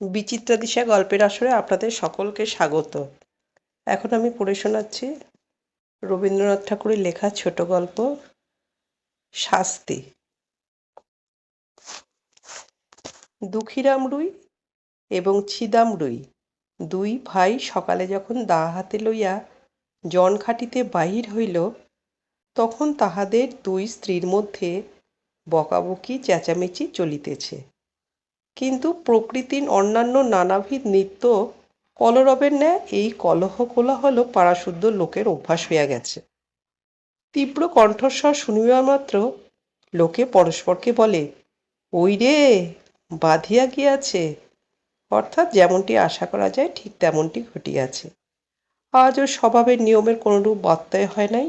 বিচিত্রা দিশা গল্পের আসরে আপনাদের সকলকে স্বাগত। এখন আমি পড়ে শোনাচ্ছি রবীন্দ্রনাথ ঠাকুরের লেখা ছোট গল্প, শাস্তি। দুঃখীরাম রুই এবং ছিদাম রুই দুই ভাই সকালে যখন দা হাতে লইয়া জন খাটিতে বাহির হইল, তখন তাহাদের দুই স্ত্রীর মধ্যে বকাবকি, চেঁচামেচি চলিতেছে। কিন্তু প্রকৃতির অন্যান্য নানাবিধ নৃত্য কলরবের ন্যায় এই কলহ কোলাহল পাড়াশুদ্ধ লোকের অভ্যাস হইয়া গেছে। তীব্র কণ্ঠস্বর শুনিবা মাত্র লোকে পরস্পরকে বলে, ওই রে, বাঁধিয়া গিয়াছে। অর্থাৎ যেমনটি আশা করা যায় ঠিক তেমনটি ঘটিয়াছে। আজও স্বভাবের নিয়মের কোনরূপ বার্তায় হয় নাই।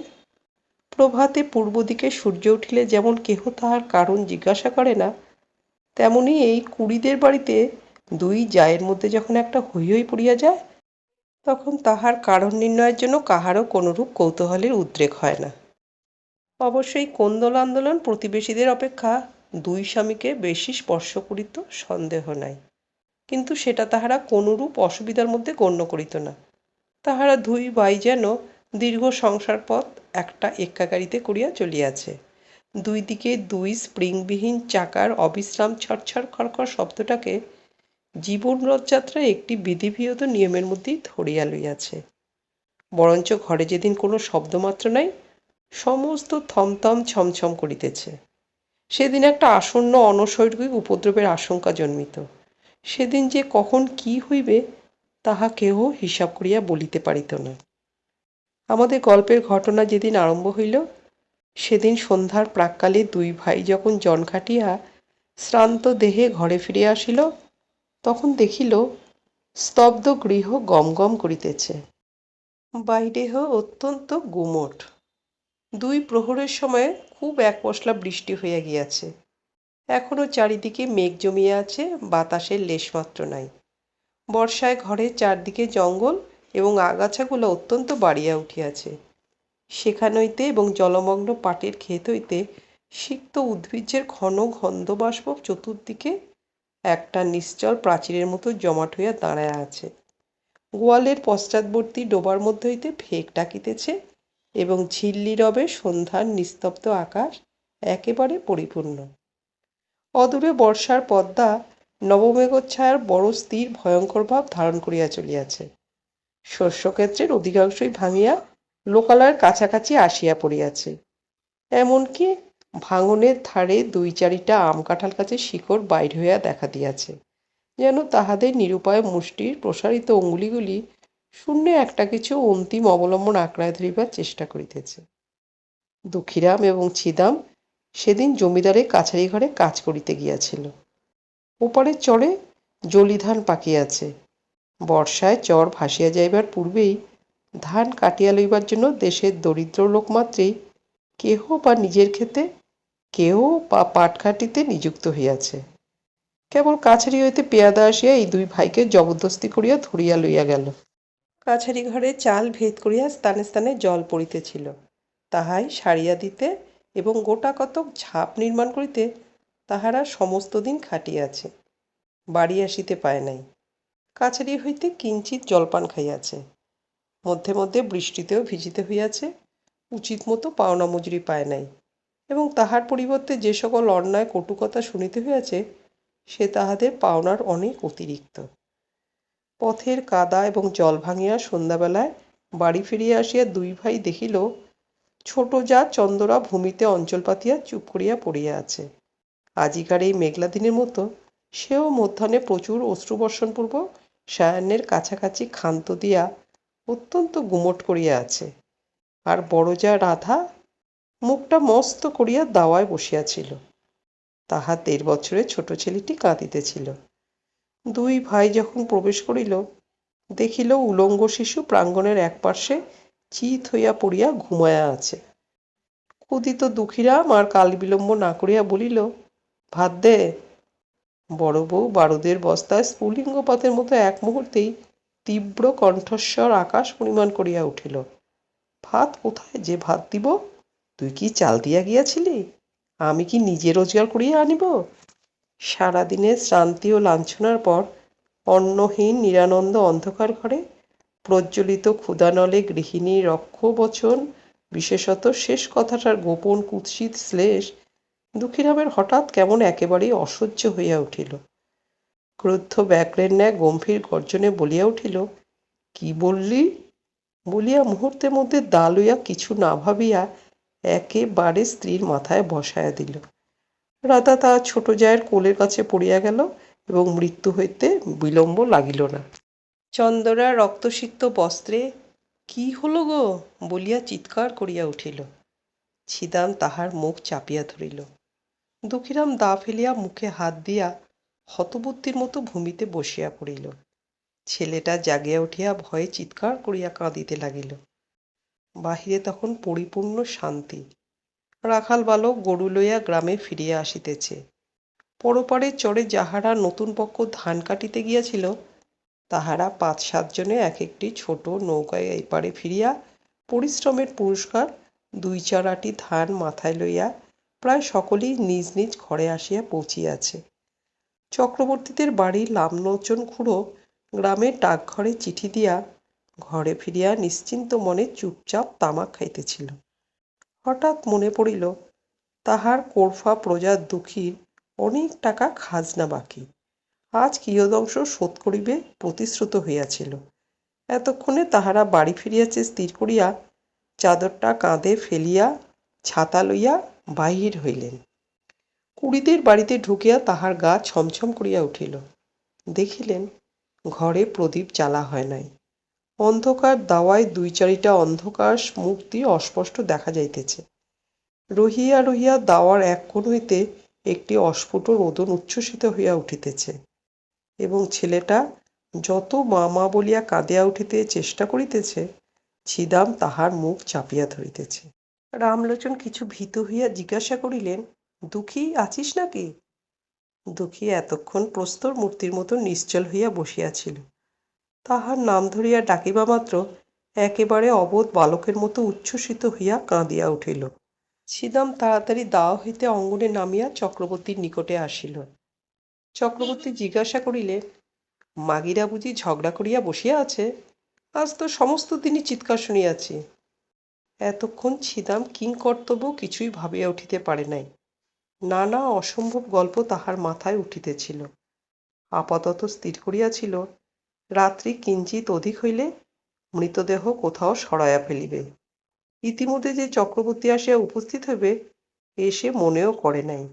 প্রভাতে পূর্ব দিকে সূর্য উঠিলে যেমন কেহ তাহার কারণ জিজ্ঞাসা করে না তেমনি এই কুড়িদের বাড়িতে দুই জায়ের মধ্যে যখন একটা হৈ হৈ পড়িয়া যায়, তখন তাহার কারণ নির্ণয়ের জন্য কাহারও কোনরূপ কৌতূহলের উদ্রেক হয় না। অবশ্যই কোন্দল আন্দোলন প্রতিবেশীদের অপেক্ষা দুই স্বামীকে বেশি স্পর্শ করিত সন্দেহ নাই। কিন্তু সেটা তাহারা কোনরূপ অসুবিধার মধ্যে গণ্য করিত না। তাহারা দুই ভাই যেন দীর্ঘ সংসার পথ একটা এক্কা গাড়িতে করিয়া চলিয়াছে। দুই দিকে দুই স্প্রিংবিহীন চাকার অবিশ্রাম ছড়ছড় খড়খড় শব্দটাকে জীবন রথযাত্রায় একটি বিধিবিহিত নিয়মের মধ্যেই ধরিয়া লইয়াছে। বরঞ্চ ঘরে যেদিন কোনো শব্দমাত্র নাই, সমস্ত থমথম, ছমছম করিতেছে। সেদিন একটা আসন্ন অনৈসর্গিক উপদ্রবের আশঙ্কা জন্মিত। সেদিন যে কখন কি হইবে, তাহা কেহ হিসাব করিয়া বলিতে পারিত না। আমাদের গল্পের ঘটনা যেদিন আরম্ভ হইল সেদিন সন্ধ্যার প্রাক্কালে দুই ভাই যখন জন খাটিয়া শ্রান্ত দেহে ঘরে ফিরিয়া আসিল, তখন দেখিল স্তব্ধ গৃহ গম গম করিতেছে। বাইরেহ অত্যন্ত গুমট। দুই প্রহরের সময় খুব এক পশলা বৃষ্টি হইয়া গিয়াছে। এখনও চারিদিকে মেঘ জমিয়া আছে, বাতাসের লেশমাত্র নাই। বর্ষায় ঘরের চারদিকে জঙ্গল এবং আগাছাগুলো অত্যন্ত বাড়িয়া উঠিয়াছে। সেখান হইতে এবং জলমগ্ন পাটের ক্ষেত হইতে সিক্ত উদ্ভিজ্জের ঘন গন্ধবাষ্প চতুর্দিকে একটা নিশ্চল প্রাচীরের মতো জমাট হইয়া দাঁড়ায় আছে। গোয়ালের পশ্চাৎবর্তী ডোবার মধ্যে হইতে ভেক ডাকিতেছে এবং ঝিল্লি রবে সন্ধ্যার নিস্তব্ধ আকাশ একেবারে পরিপূর্ণ। অদূরে বর্ষার পদ্মা নবমেঘচ্ছায়ার বড় স্থির ভয়ঙ্কর ভাব ধারণ করিয়া চলিয়াছে। শস্যক্ষেত্রের অধিকাংশই ভাঙিয়া লোকালয়ের কাছাকাছি আসিয়া পড়িয়াছে। এমনকি ভাঙনের ধারে দুই চারিটা আম কাঁঠাল গাছের শিকড় বাইর হইয়া দেখা দিয়াছে, যেন তাহাদের নিরুপায় মুষ্টির প্রসারিত অঙ্গুলিগুলি শূন্যে একটা কিছু অন্তিম অবলম্বন আঁকড়ায় ধরিবার চেষ্টা করিতেছে। দুঃখীরাম এবং ছিদাম সেদিন জমিদারের কাছারি ঘরে কাজ করিতে গিয়াছিল। ওপারের চরে জলিধান পাকিয়াছে। বর্ষায় চর ভাসিয়া যাইবার পূর্বেই ধান কাটিয়া লইবার জন্য দেশের দরিদ্র লোক মাত্রেই কেহ বা নিজের ক্ষেতে, কেহ বা পাটখাটিতে নিযুক্ত হইয়াছে। কেবল কাছারি হইতে পেয়াদা আসিয়া এই দুই ভাইকে জবরদস্তি করিয়া ধরিয়া লইয়া গেল। কাছারি ঘরে চাল ভেদ করিয়া স্থানে স্থানে জল পড়িতেছিল। তাহাই সারিয়া দিতে এবং গোটা কতক ঝাঁপ নির্মাণ করিতে তাহারা সমস্ত দিন খাটিয়াছে, বাড়ি আসিতে পায় নাই। কাছারি হইতে কিঞ্চিত জলপান খাইয়াছে। মধ্যে মধ্যে বৃষ্টিতেও ভিজিতে হইয়াছে, উচিত মতো পাওনা মজুরি পায় নাই। এবং তাহার পরিবর্তে যে সকল অন্যায় কটুকথা শুনিতে হইয়াছে, সে তাহাদের পাওনার অনেক অতিরিক্ত। পথের কাদা এবং জল ভাঙিয়া সন্ধ্যাবেলায় বাড়ি ফিরিয়া আসিয়া দুই ভাই দেখিল, ছোট যা চন্দরা ভূমিতে অঞ্চল পাতিয়া চুপ করিয়া পড়িয়া আছে। আজিকার এই মেঘলা দিনের মতো সেও মধ্যাহ্নে প্রচুর অশ্রুবর্ষণপূর্বক সায়াহ্নের কাছাকাছি ক্ষান্ত দিয়া অত্যন্ত গুমট করিয়া আছে। আর বড় যা রাধা মুখটা মস্ত করিয়া দাওয়ায় বসিয়াছিল। তাহা দেড় বছরের ছোট ছেলেটি কাঁদিতেছিল। দুই ভাই যখন প্রবেশ করিল, দেখিল উলঙ্গ শিশু প্রাঙ্গণের এক পার্শ্বে চিত হইয়া পড়িয়া ঘুমায়া আছে। ক্ষুদিত দুঃখীরাম আর কাল বিলম্ব না করিয়া বলিল, ভাত দে। বড় বউ বারুদের বস্তায় স্ফুলিঙ্গপাতের মতো এক মুহূর্তেই তীব্র কণ্ঠস্বর আকাশ পরিমাণ করিয়া উঠিল। ভাত কোথায়? যে ভাত দিব? তুই কি চাল দিয়া গিয়াছিলি? আমি কি নিজে রোজগার করিয়া আনিব? সারাদিনের শ্রান্তি ও লাঞ্ছনার পর অন্নহীন নিরানন্দ অন্ধকার ঘরে প্রজ্বলিত ক্ষুধানলে গৃহিণীর রক্ষবচন, বিশেষত শেষ কথাটার গোপন কুৎসিত শ্লেষ, দুঃখীরামের হঠাৎ কেমন একেবারেই অসহ্য হইয়া উঠিল। ক্রুদ্ধ ব্যাঘ্রের ন্যায় গম্ভীর গর্জনে বলিয়া উঠিল, কি বললি? বলিয়া মুহূর্তের মধ্যে দা লইয়া কিছু না ভাবিয়া একেবারে স্ত্রীর মাথায় বসাইয়া দিল। রাধা তাহার ছোট জায়ের কোলের কাছে পড়িয়া গেল এবং মৃত্যু হইতে বিলম্ব লাগিল না। চন্দরা রক্তসিক্ত বস্ত্রে, কি হলো গো? বলিয়া চিৎকার করিয়া উঠিল। ছিদাম তাহার মুখ চাপিয়া ধরিল। দুঃখীরাম দা ফেলিয়া মুখে হাত দিয়া হতবুদ্ধির মতো ভূমিতে বসিয়া পড়িল। ছেলেটা জাগিয়া উঠিয়া ভয়ে চিৎকার করিয়া কাঁদিতে লাগিল। বাহিরে তখন পরিপূর্ণ শান্তি। রাখাল বালক গরু লইয়া গ্রামে ফিরিয়া আসিতেছে। পরপারে চরে যাহারা নতুন পক্ষ ধান কাটিতে গিয়াছিল, তাহারা পাঁচ সাতজনে এক একটি ছোট নৌকায় এপারে ফিরিয়া পরিশ্রমের পুরস্কার, দুই চার আটি ধান মাথায় লইয়া প্রায় সকলেই নিজ নিজ ঘরে আসিয়া পৌঁছিয়াছে। চক্রবর্তীদের বাড়ি লামলোচন খুঁড়ো গ্রামের ডাকঘরে চিঠি দিয়া ঘরে ফিরিয়া নিশ্চিন্ত মনে চুপচাপ তামাক খাইতেছিল। হঠাৎ মনে পড়িল, তাহার কোরফা প্রজার দুঃখীর অনেক টাকা খাজনা বাকি। আজ কিয়দংশ শোধ করিবে প্রতিশ্রুত হইয়াছিল। এতক্ষণে তাহারা বাড়ি ফিরিয়াছে স্থির করিয়া চাদরটা কাঁধে ফেলিয়া, ছাতা লইয়া বাহির হইলেন। কুড়িদের বাড়িতে ঢুকিয়া তাহার গা ছমছম করিয়া উঠিল। দেখিলেন, ঘরে প্রদীপ জ্বালা হয় নাই। অন্ধকার দাওয়ায় দুই চারিটা অন্ধকার মূর্তি অস্পষ্ট দেখা যাইতেছে। রহিয়া রহিয়া দাওয়ার এক কোণ হইতে একটি অস্ফুট রোদন উচ্ছ্বসিত হইয়া উঠিতেছে এবং ছেলেটা যত মা মা বলিয়া কাঁদিয়া উঠিতে চেষ্টা করিতেছে, ছিদাম তাহার মুখ চাপিয়া ধরিতেছে। রামলোচন কিছু ভীত হইয়া জিজ্ঞাসা করিলেন দুঃখী আছিস নাকি? দুঃখী এতক্ষণ প্রস্তর মূর্তির মতো নিশ্চল হইয়া বসিয়াছিল। তাহার নাম ধরিয়া ডাকিবা মাত্র একেবারে অবোধ বালকের মতো উচ্ছ্বসিত হইয়া কাঁদিয়া উঠিল। ছিদাম তাড়াতাড়ি দাও হইতে অঙ্গনে নামিয়া চক্রবর্তীর নিকটে আসিল। চক্রবর্তী জিজ্ঞাসা করিলে, মাগিরা বুঝি ঝগড়া করিয়া বসিয়া আছে? আজ তো সমস্ত দিনই চিৎকার শুনিয়াছি। এতক্ষণ ছিদাম কিং কর্তব্য কিছুই ভাবিয়া উঠিতে পারে নাই। নানা অসম্ভব গল্প তাহার মাথায় উঠিতেছিল। আপাতত স্থির করিয়াছিল, রাত্রি কিঞ্চিত অধিক হইলে মৃতদেহ কোথাও সরাইয়া ফেলিবে। ইতিমধ্যে যে চক্রবর্তী আসিয়া উপস্থিত হইবে এসে মনেও করে নাই।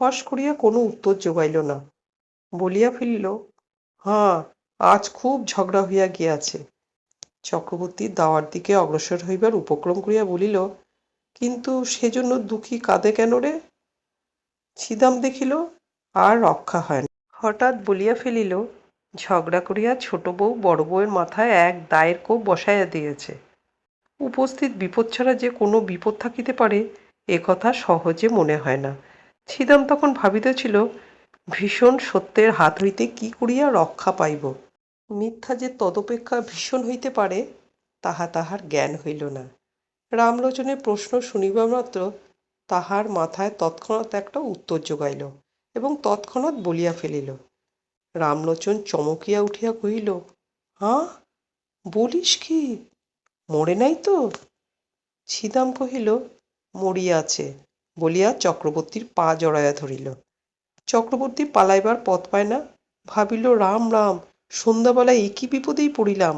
হস করিয়া কোনো উত্তর যোগাইল না। বলিয়া ফেলিল, হাঁ, আজ খুব ঝগড়া হইয়া গিয়াছে। চক্রবর্তী দাওয়ার দিকে অগ্রসর হইবার উপক্রম করিয়া বলিল, কিন্তু সেজন্য দুঃখী কাঁদে কেন রে? ছিদাম দেখিল, আর রক্ষা হয় না। হঠাৎ বলিয়া ফেলিল, ঝগড়া করিয়া ছোট বউ বড় বউয়ের মাথায় এক দায়ের কোপ বসাইয়া দিয়েছে। উপস্থিত বিপদ ছাড়া যে কোনো বিপদ থাকিতে পারে, এ কথা সহজে মনে হয় না। ছিদাম তখন ভাবিতেছিল, ভীষণ সত্যের হাত হইতে কি করিয়া রক্ষা পাইব? মিথ্যা যে তদপেক্ষা ভীষণ হইতে পারে, তাহা তাহার জ্ঞান হইল না। রামলোচনের প্রশ্ন শুনিবা মাত্র তাহার মাথায় তৎক্ষণাৎ একটা উত্তর জোগাইল এবং তৎক্ষণাৎ বলিয়া ফেলিল, রামলোচন চমকিয়া উঠিয়া কহিল হাঁ বলিস কি? মরে নাই তো? ছিদাম কহিল মরিয়াছে বলিয়া চক্রবর্তীর পা জড়াইয়া ধরিল। চক্রবর্তী পালাইবার পথ পায় না, ভাবিল, রাম রাম, সন্ধ্যাবেলায় একই বিপদেই পড়িলাম।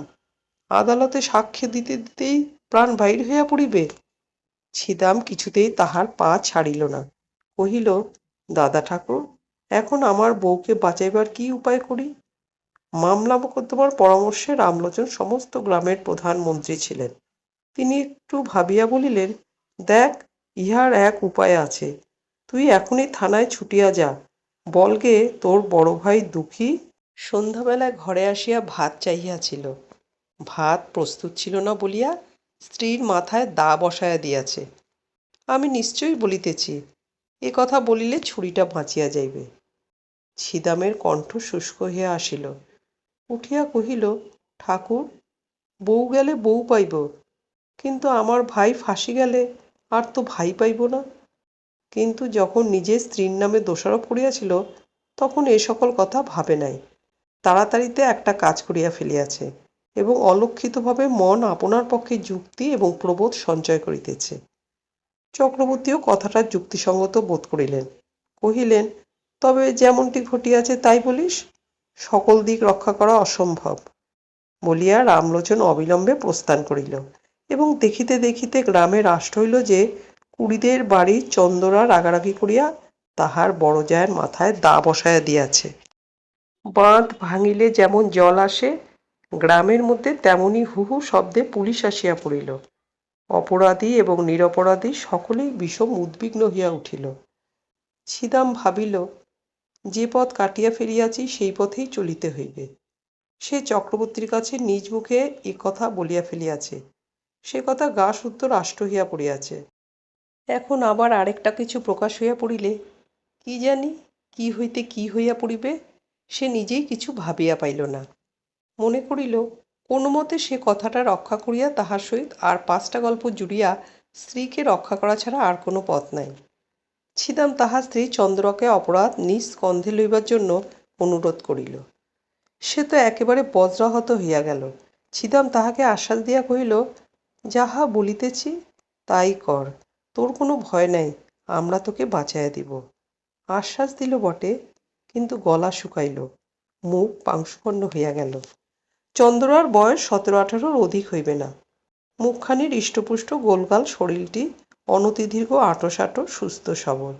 আদালতে সাক্ষ্য দিতে দিতেই প্রাণ বাহির হইয়া পড়িবে। ছিদাম কিছুতেই তাহার পা ছাড়িল না। কহিল, দাদা ঠাকুর, এখন আমার বউকে বাঁচাইবার কি উপায় করি? মামলা মোকদ্দমার পরামর্শে রামলোচন সমস্ত গ্রামের প্রধানমন্ত্রী ছিলেন। তিনি একটু ভাবিয়া বলিলেন, দেখ, ইহার এক উপায় আছে। তুই এখনই থানায় ছুটিয়া যা। বলগে তোর বড় ভাই দুঃখী সন্ধ্যাবেলায় ঘরে আসিয়া ভাত চাহিয়াছিল। ভাত প্রস্তুত ছিল না বলিয়া স্ত্রীর মাথায় দা বসায়া দিয়াছে। আমি নিশ্চয়ই বলিতেছি, এ কথা বলিলে ছুরিটা বাঁচিয়া যাইবে। ছিদামের কণ্ঠ শুষ্ক হইয়া আসিল। উঠিয়া কহিল, ঠাকুর, বউ গেলে বউ পাইব, কিন্তু আমার ভাই ফাঁসি গেলে আর তো ভাই পাইব না। কিন্তু যখন নিজের স্ত্রীর নামে দোষারোপ করিয়াছিল, তখন এ সকল কথা ভাবে নাই। তাড়াতাড়িতে একটা কাজ করিয়া ফেলিয়াছে। এবং অলক্ষিতভাবে মন আপনার পক্ষে যুক্তি এবং প্রবোধ সঞ্চয় করিতেছে। চক্রবর্তীও কথাটা যুক্তিসঙ্গত বোধ করিলেন। কহিলেন, তবে যেমনটি ঘটিয়াছে তাই বলিস? সকল দিক রক্ষা করা অসম্ভব। বলিয়া রামলোচন অবিলম্বে প্রস্থান করিল এবং দেখিতে দেখিতে গ্রামে রাষ্ট্র হইল যে, কুড়িদের বাড়ির চন্দরা রাগারাগি করিয়া তাহার বড় জায়ের মাথায় দা বসাইয়া দিয়াছে। বাঁধ ভাঙিলে যেমন জল আসে গ্রামের মধ্যে তেমনি হু হু শব্দে পুলিশ আসিয়া পড়িল। অপরাধী এবং নিরপরাধী সকলেই বিষম উদ্বিগ্ন হইয়া উঠিল। ছিদাম ভাবিল, যে পথ কাটিয়া ফিরিয়াছি সেই পথেই চলিতে হইবে। সে চক্রবর্তীর কাছে নিজ মুখে এ কথা বলিয়া ফেলিয়াছে। সে কথা গা শুদ্ধ রাষ্ট্র হইয়া পড়িয়াছে। এখন আবার আরেকটা কিছু প্রকাশ হইয়া পড়িলে, কি জানি কি হইতে কি হইয়া পড়িবে, সে নিজেই কিছু ভাবিয়া পাইল না। মনে করিল কোনো মতে সে কথাটা রক্ষা করিয়া তাহার সহিত আর পাঁচটা গল্প জুড়িয়া স্ত্রীকে রক্ষা করা ছাড়া আর কোনো পথ নাই। ছিদাম তাহার স্ত্রী চন্দ্রকে অপরাধ নিজ স্কন্ধে লইবার জন্য অনুরোধ করিল। সে তো একেবারে বজ্রাহত হইয়া গেল। ছিদাম তাহাকে আশ্বাস দিয়া কহিল, যাহা বলিতেছি তাই কর, তোর কোনো ভয় নাই, আমরা তোকে বাঁচাইয়া দিব। আশ্বাস দিল বটে, কিন্তু গলা শুকাইল, মুখ পাংশুপন্ন হইয়া গেল। চন্দ্রার বয়স সতেরো, আঠারোর অধিক হইবে না। মুখখানির হৃষ্টপুষ্ট গোলগাল শরীরটি অনতিদীর্ঘ আঁটো সুস্থ সবল।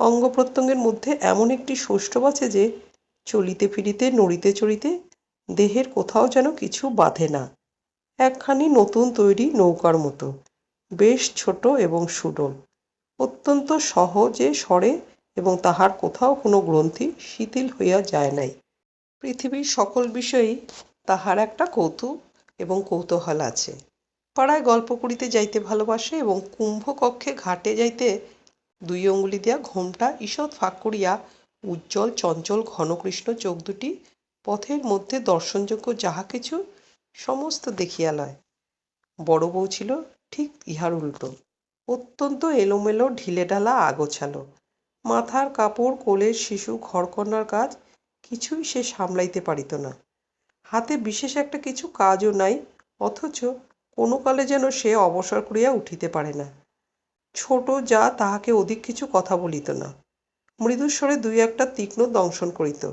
অঙ্গ প্রত্যঙ্গের মধ্যে এমন একটি সৌষ্ঠব আছে যে, চলিতে ফিরিতে, নড়িতে চড়িতে দেহের কোথাও যেন কিছু বাঁধে না। একখানি নতুন তৈরি নৌকার মতো, বেশ ছোট এবং সুডল। অত্যন্ত সহজে সরে এবং তাহার কোথাও কোনো গ্রন্থি শিথিল হইয়া যায় নাই। পৃথিবীর সকল বিষয়েই তাহার একটা কৌতুক এবং কৌতূহল আছে। পাড়ায় গল্প করিতে যাইতে ভালোবাসে এবং কুম্ভকক্ষে ঘাটে যাইতে দুই অঙ্গুলি দিয়া ঘোমটা ঈষৎ ফাঁক করিয়া উজ্জ্বল, চঞ্চল, ঘনকৃষ্ণ চোখ দুটি পথের মধ্যে দর্শনযোগ্য যাহা কিছু সমস্ত দেখিয়া লয়। বড় বউ ছিল, ঠিক ইহার উল্টো। অত্যন্ত এলোমেলো ঢিলেঢালা আগোছালো। মাথার কাপড়, কোলের শিশু ঘরকন্নার কাজ কিছুই সে সামলাইতে পারিত না। হাতে বিশেষ একটা কিছু কাজও নাই, অথচ কোনো কালে যেন সে অবসর করিয়া উঠিতে পারে না। ছোট যা তাহাকে অধিক কিছু কথা বলিত না। মৃদুস্বরে দুই একটা তীক্ষ্ণ দংশন করিত।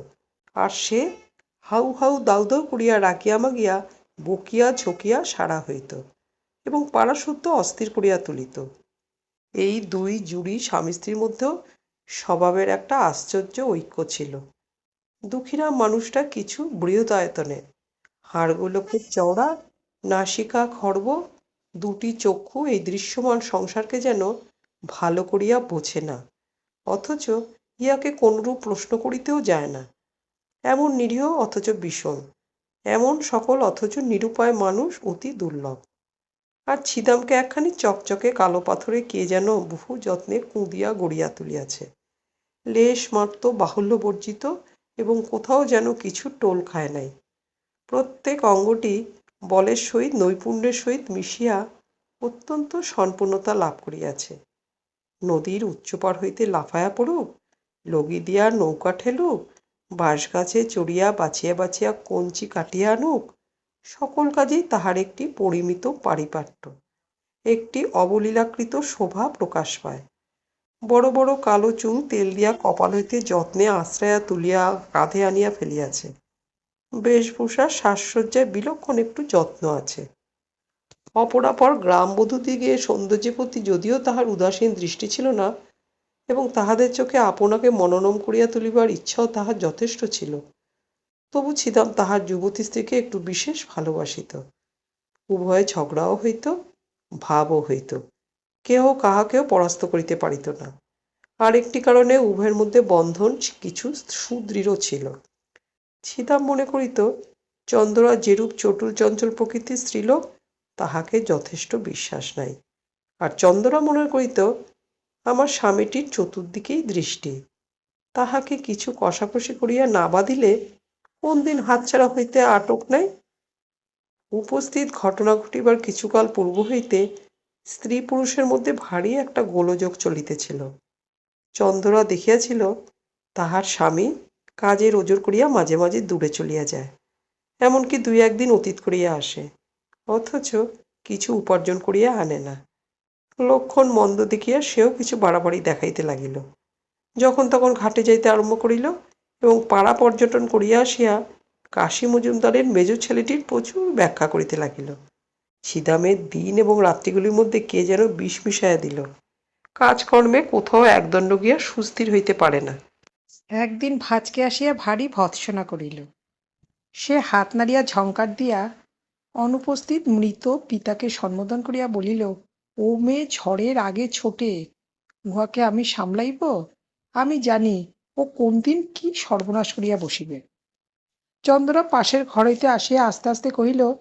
আর সে হাউ হাউ দাউ দাউ করিয়া রাখিয়া মাগিয়া বকিয়া ঝকিয়া সারা হইত এবং পাড়াশুদ্ধ অস্থির করিয়া তুলিত। এই দুই জুড়ি স্বামী স্ত্রীর মধ্যেও স্বভাবের একটা আশ্চর্য ঐক্য ছিল। দুঃখীরাম মানুষটা কিছু বৃহদায়তনের হাড়গুলো খুব চওড়া, নাসিকা, খর্ব, দুটি চক্ষু এই দৃশ্যমান সংসারকে যেন ভালো করিয়া বোঝে না। অথচ ইহাকে কোনরূপ প্রশ্ন করিতেও যায় না। এমন নিরীহ অথচ ভীষণ এমন সকল অথচ নিরুপায় মানুষ অতি দুর্লভ। আর ছিদামকে একখানি চকচকে কালো পাথরে কে যেন বহু যত্নে কুঁদিয়া গড়িয়া তুলিয়াছে। লেশ মাত্র বাহুল্য বর্জিত এবং কোথাও যেন কিছু টোল খায় নাই। প্রত্যেক অঙ্গটি বলের সহিত, নৈপুণ্যের সহিত মিশিয়া অত্যন্ত সম্পূর্ণতা লাভ করিয়াছে। নদীর উচ্চপার হইতে লাফায়া পড়ুক, লগি দিয়া নৌকা ঠেলুক, বাঁশ গাছে চড়িয়া বাছিয়া বাছিয়া কঞ্চি কাটিয়া আনুক, সকল কাজেই তাহার একটি পরিমিত পারিপাট্য, একটি অবলীলাকৃত শোভা প্রকাশ পায়। বড় বড় কালো চুল তেল দিয়া কপাল হইতে যত্নে আশ্রয়া তুলিয়া কাঁধে আনিয়া ফেলিয়াছে। বেশভূষা সাজসজ্জায় বিলক্ষণ একটু যত্ন আছে। অপরাপর গ্রামবধূদিগে সৌন্দর্যের প্রতি যদিও তাহার উদাসীন দৃষ্টি ছিল না, এবং তাহাদের চোখে আপনাকে মনোনম করিয়া তুলিবার ইচ্ছাও তাহার যথেষ্ট ছিল। তবু ছিদাম তাহার যুবতী স্ত্রীকে একটু বিশেষ ভালোবাসিত। উভয়ে ঝগড়াও হইত, ভাবও হইত। কেহ কাহাকেও পরাস্ত করিতে পারিত না। আর একটি কারণে উভয়ের মধ্যে বন্ধন কিছু সুদৃঢ় ছিল। ছিদাম মনে করিত চন্দ্রা যেরূপ চটুল চঞ্চল প্রকৃতির স্ত্রীলোক, তাহাকে যথেষ্ট বিশ্বাস নাই। আর চন্দ্রা মনে করিত, আমার স্বামীটির চতুর্দিকেই দৃষ্টি। তাহাকে কিছু কষাকষি করিয়া না বাঁধিলে কোন দিন হাতছাড়া হইতে আটক নাই? উপস্থিত ঘটনা ঘটিবার কিছুকাল পূর্ব হইতে স্ত্রী পুরুষের মধ্যে ভারী একটা গোলযোগ চলিতেছিল। চন্দ্রা দেখিয়াছিল, তাহার স্বামী কাজে ওজর করিয়া মাঝে মাঝে দূরে চলিয়া যায়, এমনকি দুই একদিন অতীত করিয়া আসে, অথচ কিছু উপার্জন করিয়া আনে না। লক্ষণ মন্দ দেখিয়া সেও কিছু বাড়াবাড়ি দেখাইতে লাগিল। যখন তখন ঘাটে যাইতে আরম্ভ করিল এবং পাড়া পর্যটন করিয়া আসিয়া কাশী মজুমদারের মেজ ছেলেটির প্রচুর ব্যাখ্যা করিতে লাগিল। ছিদামের দিন এবং রাত্রিগুলির মধ্যে কে যেন বিষ মিশাইয়া দিল। কাজকর্মে কোথাও একদণ্ড গিয়া সুস্থির হইতে পারে না। একদিন ভাজকে আসিয়া ভারী ভৎসনা করিল। সে হাত নাড়িয়া ঝঙ্কার দিয়া অনুপস্থিত মৃত পিতাকে সম্বোধন করিয়া বলিল, ও মেয়ে, ঝড়ের আগে ছোটে, উহাকে আমি সামলাইব? আমি জানি ও কোন দিন কি সর্বনাশ করিয়া বসিবে। চন্দ্রা পাশের ঘর হইতে আসিয়া আস্তে আস্তে কহিল,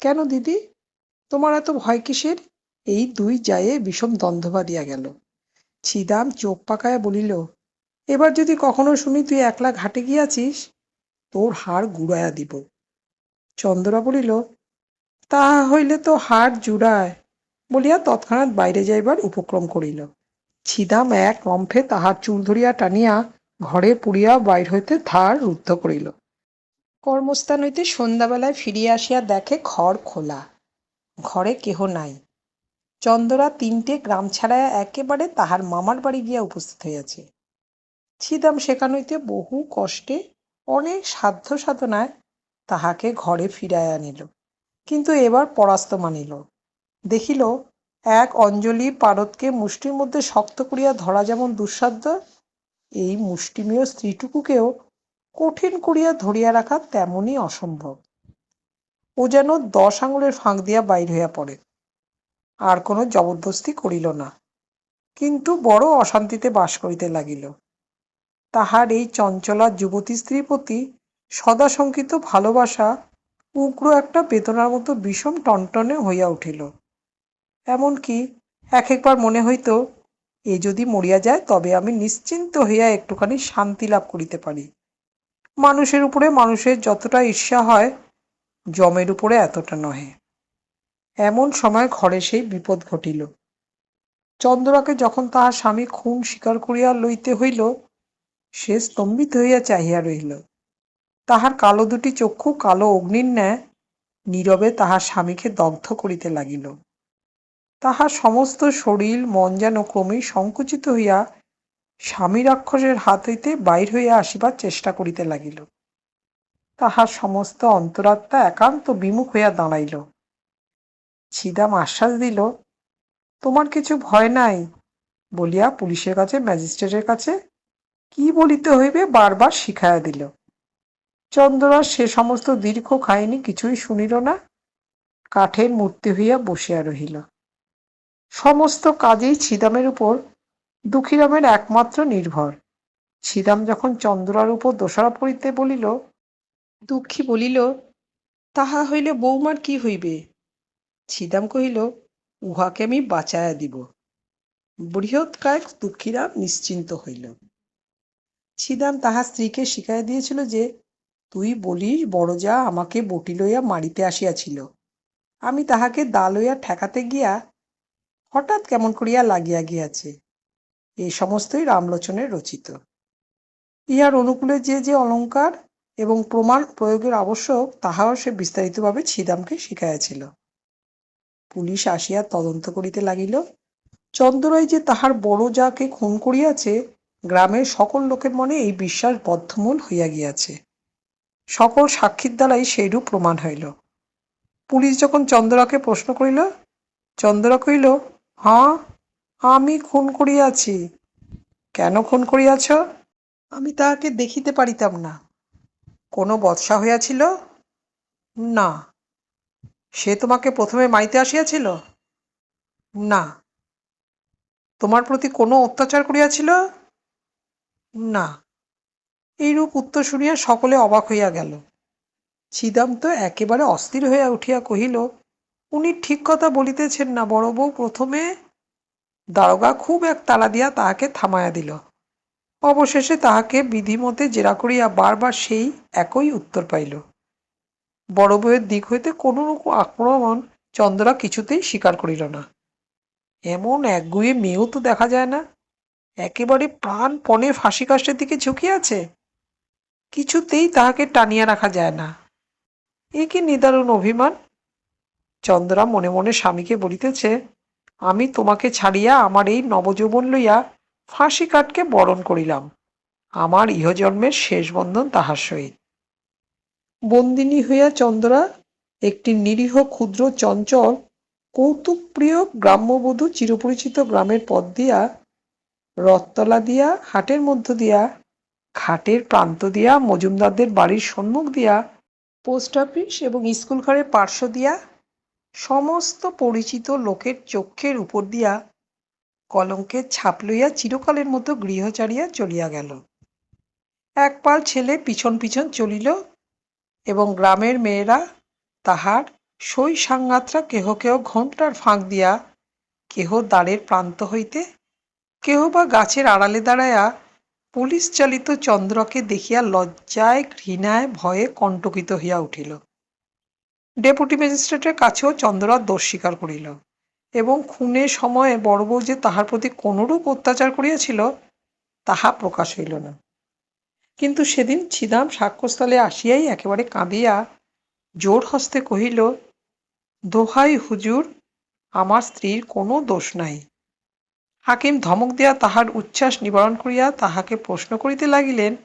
কেন দিদি তোমার এত ভয় কিসের? এই দুই জায়ে বিষম দ্বন্দ্ব বাঁধিয়া গেল। ছিদাম চোখ পাকায়া বলিল, এবার যদি কখনো শুনি তুই একলা ঘাটে গিয়াছিস, তোর হাড় গুড়াইয়া দিব। চন্দ্রা বলিল, তা হইলে তো হাড় জুড়ায়। বলিয়া তৎক্ষণাৎ বাইরে যাইবার উপক্রম করিল। ছিদাম এক রম্ফে তাহার চুল ধরিয়া টানিয়া ঘরে পুড়িয়া বাইর হইতে ধার রুদ্ধ করিল। কর্মস্থান হইতে সন্ধ্যাবেলায় ফিরিয়া আসিয়া দেখে ঘর খোলা। ঘরে কেহ নাই। চন্দরা তিনটে গ্রাম ছাড়াইয়া একেবারে তাহার মামার বাড়ি গিয়া উপস্থিত হইয়াছে। ছিদাম সেখান হইতে বহু কষ্টে, অনেক সাধ্য সাধনায় তাহাকে ঘরে ফিরাইয়া আনিল। কিন্তু এবার পরাস্ত মানিল। দেখিল, এক অঞ্জলি পারদকে মুষ্টির মধ্যে শক্ত করিয়া ধরা যেমন দুঃসাধ্য, এই মুষ্টিমেয় স্ত্রীটুকুকেও কঠিন করিয়া ধরিয়া রাখা তেমনই অসম্ভব। ও যেন দশ আঙুলের ফাঁক দিয়া বাইর হইয়া পড়ে। আর কোনো জবরদস্তি করিল না। কিন্তু বড় অশান্তিতে বাস করিতে লাগিল। তাহার এই চঞ্চলা যুবতী স্ত্রীর প্রতি সদাশঙ্কিত ভালোবাসা উগ্র একটা বেদনার মতো বিষম টনটনে হইয়া উঠিল। এমনকি এক একবার মনে হইত, এ যদি মরিয়া যায়, তবে আমি নিশ্চিন্ত হইয়া একটুখানি শান্তি লাভ করিতে পারি। মানুষের উপরে মানুষের যতটা ঈর্ষা হয় জমের উপরে এতটা নহে। এমন সময় ঘরে সেই বিপদ ঘটিল। চন্দ্রাকে যখন তাহার স্বামী খুন স্বীকার করিয়া লইতে হইল, সে স্তম্ভিত হইয়া চাহিয়া রহিল। তাহার কালো দুটি চক্ষু, কালো অগ্নির ন্যায়, নীরবে তাহার স্বামীকে দগ্ধ করিতে লাগিল। তাহার সমস্ত শরীর, মন যেন ক্রমেই সংকুচিত হইয়া স্বামী রাক্ষসের হাত হইতে বাইর হইয়া আসিবার চেষ্টা করিতে লাগিল। তাহার সমস্ত অন্তরাত্মা একান্ত বিমুখ হইয়া দাঁড়াইল। ছিদাম আশ্বাস দিল, তোমার কিছু ভয় নাই? বলিয়া পুলিশের কাছে, ম্যাজিস্ট্রেটের কাছে কি বলিতে হইবে বারবার শিখাইয়া দিল। চন্দ্রা সে সমস্ত দীর্ঘ কাহিনী কিছুই শুনিল না, কাঠের মূর্তি হইয়া বসিয়া রহিল। সমস্ত কাজেই ছিদামের উপর দুঃখীরামের একমাত্র নির্ভর। ছিদাম যখন চন্দ্রার উপর দোষারোপ করিতে বলিল দুঃখী বলিল, তাহা হইলে বৌমার কি হইবে? ছিদাম কহিল, উহাকে আমি বাঁচাইয়া দিব। বৃহৎ কায়ক দুঃখীরাম নিশ্চিন্ত হইল। ছিদাম তাহার স্ত্রীকে শিখাইয়া দিয়েছিল যে, তুই বলিস বড় যা আমাকে বটি লইয়া মারিতে আসিয়াছিল। আমি তাহাকে দা লইয়া ঠেকাতে গিয়া হঠাৎ কেমন করিয়া লাগিয়া গিয়াছে। এই সমস্তই রামলোচনের রচিত। ইহার অনুকূলে যে যে অলঙ্কার এবং প্রমাণ প্রয়োগের আবশ্যক তাহাও সে বিস্তারিতভাবে ছিদামকে শিখাইয়াছিল। পুলিশ আসিয়া তদন্ত করিতে লাগিল। চন্দ্ররায় যে তাহার বড় যাকে খুন করিয়াছে, গ্রামের সকল লোকের মনে এই বিশ্বাস বদ্ধমূল হইয়া গিয়াছে। সকল সাক্ষীর দ্বারাই সেইরূপ প্রমাণ হইল। পুলিশ যখন চন্দ্রাকে প্রশ্ন করিল চন্দ্রা কহিল হ্যাঁ আমি খুন করিয়াছি। কেন খুন করিয়াছ? আমি তাহাকে দেখিতে পারিতাম না। কোনো বৎসা হইয়াছিল? না। সে তোমাকে প্রথমে মাইতে আসিয়াছিল? না। তোমার প্রতি কোনো অত্যাচার করিয়াছিল? না। এইরূপ উত্তর শুনিয়া সকলে অবাক হইয়া গেল। ছিদাম তো একেবারে অস্থির হইয়া উঠিয়া কহিল, উনি ঠিক কথা বলিতেছেন না বড় বউ প্রথমে দারোগা খুব এক তালা দিয়া তাহাকে থামাইয়া দিল। অবশেষে তাহাকে বিধিমতে জেরা করিয়া বারবার সেই একই উত্তর পাইল। বড় বউয়ের দিক হইতে কোনো রকম আক্রমণ চন্দ্রা কিছুতেই স্বীকার করিল না। এমন একগুয়ে মেয়েও তো দেখা যায় না। একেবারে প্রাণপণে ফাঁসি কাষ্টের দিকে ঝুঁকিয়াছে কিছুতেই তাহাকে টানিয়া রাখা যায় না। এ কি নিদারুণ অভিমান? চন্দ্রা মনে মনে স্বামীকে বলিতেছে, আমি তোমাকে ছাড়িয়া আমার এই নবযৌবন লইয়া ফাঁসি কাটকে বরণ করিলাম। আমার ইহজন্মের শেষ বন্ধন তাহার সহিত। বন্দিনী হইয়া চন্দ্রা, একটি নিরীহ, ক্ষুদ্র, চঞ্চল, কৌতুকপ্রিয় গ্রাম্যবধূ চিরপরিচিত গ্রামের পথ দিয়া, রথতলা দিয়া, হাটের মধ্য দিয়া, খাটের প্রান্ত দিয়া, মজুমদারদের বাড়ির সম্মুখ দিয়া, পোস্ট অফিস এবং স্কুল ঘরের পার্শ্ব দিয়া, সমস্ত পরিচিত লোকের চক্ষের উপর দিয়া কলঙ্কের ছাপ লইয়া চিরকালের মতো গৃহ ছাড়িয়া চলিয়া গেল। এক পাল ছেলে পিছন পিছন চলিল এবং গ্রামের মেয়েরা তাহার সই সাংঘাতরা কেহ কেহ ঘণ্টার ফাঁক দিয়া কেহ দ্বারের প্রান্ত হইতে, কেহ বা গাছের আড়ালে দাঁড়াইয়া পুলিশ চালিত চন্দ্রকে দেখিয়া লজ্জায়, ঘৃণায়, ভয়ে কণ্টকিত হইয়া উঠিল। ডেপুটি ম্যাজিস্ট্রেটের কাছেও চন্দ্রা দোষ স্বীকার করিল। এবং খুনের সময়ে বড় বউ যে তাহার প্রতি কোনরূপ অত্যাচার করিয়াছিল, তাহা প্রকাশ হইল না। কিন্তু সেদিন ছিদাম সাক্ষ্যস্থলে আসিয়াই একেবারে কাঁদিয়া জোর হস্তে কহিল, দোহাই হুজুর, আমার স্ত্রীর কোনো দোষ নাই। হাকিম ধমক দিয়া তাহার উচ্ছ্বাস নিবারণ করিয়া তাহাকে প্রশ্ন করিতে লাগিলেন,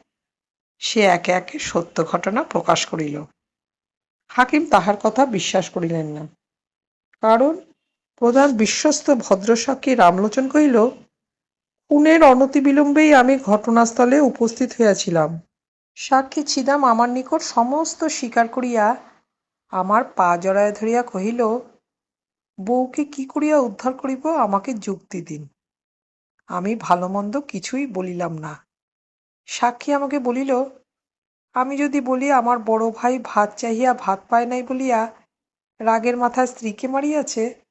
সে একে একে সত্য ঘটনা প্রকাশ করিল। হাকিম তাহার কথা বিশ্বাস করিলেন না। কারণ প্রধান বিশ্বস্ত ভদ্রসাক্ষী রামলোচন কহিল, খুনের অনতিবিলম্বেই আমি ঘটনাস্থলে উপস্থিত হইয়াছিলাম। সাক্ষী ছিদাম আমার নিকট সমস্ত স্বীকার করিয়া আমার পা জড়ায় ধরিয়া কহিল, বউকে কি করিয়া উদ্ধার করিব আমাকে যুক্তি দিন। আমি ভালো মন্দ কিছুই বলিলাম না। সাক্ষী আমাকে বলিল, আমি যদি বলি আমার বড় ভাই ভাত চাহিয়া ভাত পায় নাই বলিয়া রাগের মাথায় স্ত্রীকে মারিয়াছে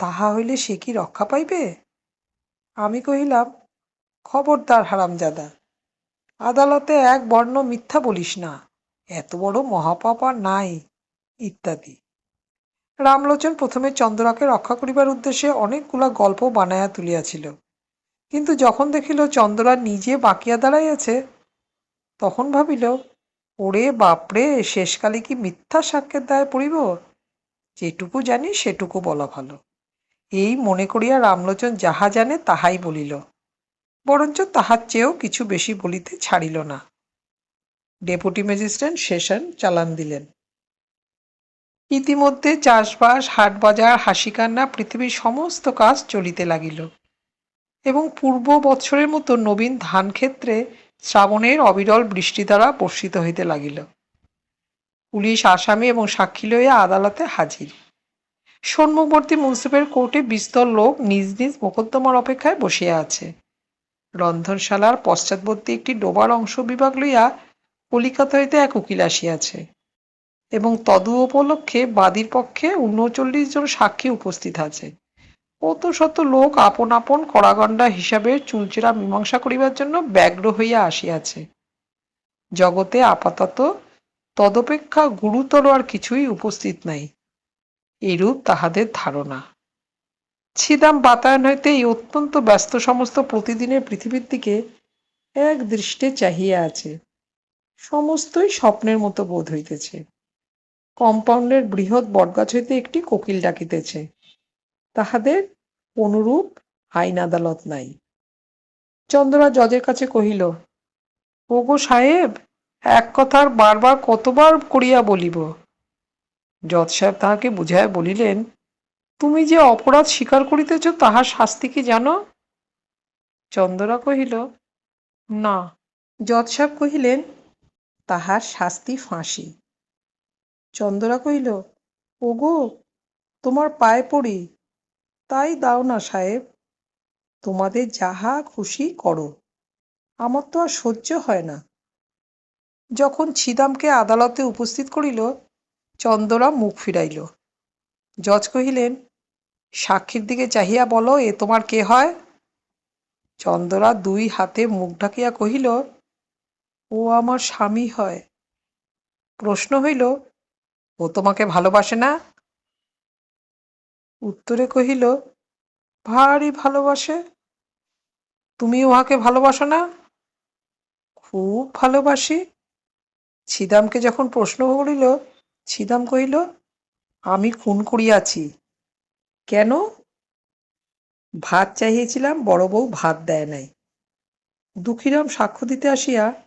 তাহা হইলে সে কি রক্ষা পাইবে? আমি কহিলাম, খবরদার হারামজাদা, আদালতে এক বর্ণ মিথ্যা বলিস না, এত বড় মহাপাপ আর নাই, ইত্যাদি। রামলোচন প্রথমে চন্দ্রাকে রক্ষা করিবার উদ্দেশ্যে অনেকগুলা গল্প বানাইয়া তুলিয়াছিল, কিন্তু যখন দেখিল চন্দ্রা নিজে বাকিয়া দাঁড়াইয়াছে, তখন ভাবিল, ওরে বাপরে, শেষকালে কি মিথ্যা সাক্ষ্যের দায়ে পড়িব? যেটুকু জানি সেটুকু বলা ভালো। এই মনে করিয়া রামলোচন যাহা জানে তাহাই বলিল, বরঞ্চ তাহার চেয়েও কিছু বেশি বলিতে ছাড়িল না। ডেপুটি ম্যাজিস্ট্রেট সেশন চালান দিলেন। ইতিমধ্যে চাষবাস, হাটবাজার হাসিকান্না পৃথিবীর সমস্ত কাজ চলিতে লাগিল এবং পূর্ব বৎসরের মতো নবীন ধান ক্ষেত্রে শ্রাবণের অবিরল বৃষ্টি দ্বারা বর্ষিত হইতে লাগিল। পুলিশ, আসামি এবং সাক্ষী লইয়া আদালতে হাজির। সম্মুখবর্তী মুন্সিপের কোর্টে বিস্তর লোক নিজ নিজ মোকদ্দমার অপেক্ষায় বসিয়া আছে। রন্ধনশালার পশ্চাৎবর্তী একটি ডোবার অংশ বিভাগ লইয়া কলিকাতা হইতে এক উকিল আসিয়াছে এবং তদু উপলক্ষে বাদীর পক্ষে উনচল্লিশ জন সাক্ষী উপস্থিত আছে। কত শত লোক আপন আপন কড়াগণ্ডা হিসাবে চুলচেরা মীমাংসা করিবার জন্য ব্যগ্র হইয়া আসিয়াছে। জগতে আপাতত তদপেক্ষা গুরুতর আর কিছুই উপস্থিত নাই। এরূপ তাহাদের ধারণা। ছিদাম বাতায়ন হইতে এই অত্যন্ত ব্যস্ত সমস্ত প্রতিদিনের পৃথিবীর দিকে এক দৃষ্টে চাহিয়া আছে। সমস্তই স্বপ্নের মতো বোধ হইতেছে। কম্পাউন্ডের বৃহৎ বটগাছ হইতে একটি কোকিল ডাকিতেছে। তাহাদের অনুরূপ আইন আদালত নাই। চন্দ্রা জজের কাছে কহিল, ওগো সাহেব, এক কথার বারবার কতবার করিয়া বলিব? জজ সাহেব তাহাকে বুঝাইয়া বলিলেন, তুমি যে অপরাধ স্বীকার করিতেছ, তাহার শাস্তি কি জানো? চন্দ্রা কহিল, না। জজ সাহেব কহিলেন, তাহার শাস্তি ফাঁসি। চন্দ্রা কহিল, ওগো, তোমার পায়ে পড়ি। তাই দাও না সাহেব, তোমাদের যাহা খুশি করো। আমার তো আর সহ্য হয় না। যখন ছিদামকে আদালতে উপস্থিত করিল চন্দরা মুখ ফিরাইল। জজ কহিলেন, সাক্ষীর দিকে চাহিয়া বলো, এ তোমার কে হয়? চন্দরা দুই হাতে মুখ ঢাকিয়া কহিল, ও আমার স্বামী হয়। প্রশ্ন হইল, ও তোমাকে ভালোবাসে না? উত্তরে কহিল, ভারী ভালোবাসে। তুমি উহাকে ভালোবাসো না? খুব ভালোবাসি। ছিদামকে যখন প্রশ্ন করিল ছিদাম কহিল, আমি খুন করিয়াছি। কেন? ভাত চাহিয়েছিলাম, বড় বউ ভাত দেয় নাই। দুঃখীরাম সাক্ষ্য দিতে আসিয়া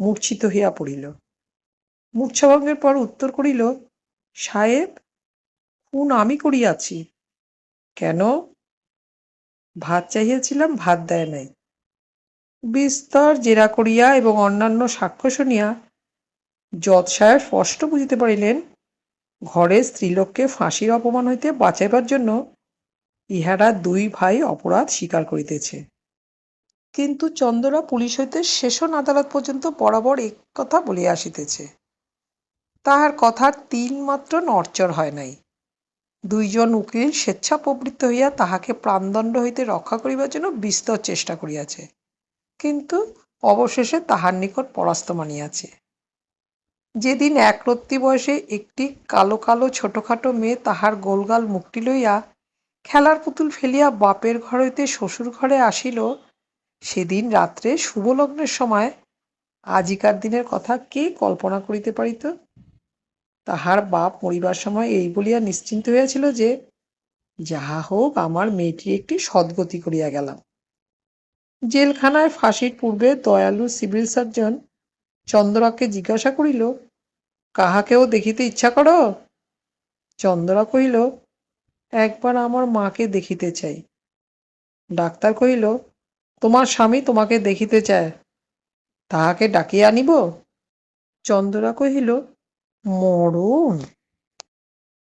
মূর্ছিত হইয়া পড়িল। মূর্ছাভঙ্গের পর উত্তর করিল, সাহেব, খুন আমি করিয়াছি। কেন? ভাত চাহিয়াছিলাম, ভাত দেয় নাই। বিস্তর জেরা করিয়া এবং অন্যান্য সাক্ষ্য শুনিয়া সাহেব স্পষ্ট বুঝিতে পারিলেন, ঘরে স্ত্রীলোককে ফাঁসির অপমান হইতে বাঁচাইবার জন্য ইহারা দুই ভাই অপরাধ স্বীকার করিতেছে। কিন্তু চন্দ্রা পুলিশ হইতে সেশন আদালত পর্যন্ত বরাবর এক কথা বলিয়া আসিতেছে। তাহার কথার তিল মাত্র নড়চড় হয় নাই। দুইজন উকিল স্বেচ্ছা প্রবৃত্ত হইয়া তাহাকে প্রাণদণ্ড হইতে রক্ষা করিবার জন্য বিস্তর চেষ্টা করিয়াছে। কিন্তু অবশেষে তাহার নিকট পরাস্ত মানিয়াছে। যেদিন একরত্তি বয়সে একটি কালো কালো ছোটখাটো মেয়ে তাহার গোলগাল মুখটি লইয়া খেলার পুতুল ফেলিয়া বাপের ঘর হইতে শ্বশুর ঘরে আসিল, সেদিন রাত্রে শুভলগ্নের সময় আজিকার দিনের কথা কে কল্পনা করিতে পারিত? তাহার বাপ মরিবার সময় এই বলিয়া নিশ্চিন্ত হইয়াছিল যে যাহা হোক আমার মেয়েটি একটি সদ্গতি করিয়া গেলাম। জেলখানায় ফাঁসির পূর্বে দয়ালু সিভিল সার্জন চন্দ্রাকে জিজ্ঞাসা করিল কাহাকেও দেখিতে ইচ্ছা করো? চন্দ্রা কহিল, একবার আমার মাকে দেখিতে চাই। ডাক্তার কহিল, তোমার স্বামী তোমাকে দেখিতে চায়, তাহাকে ডাকিয়ে আনিব? চন্দ্রা কহিল মরণ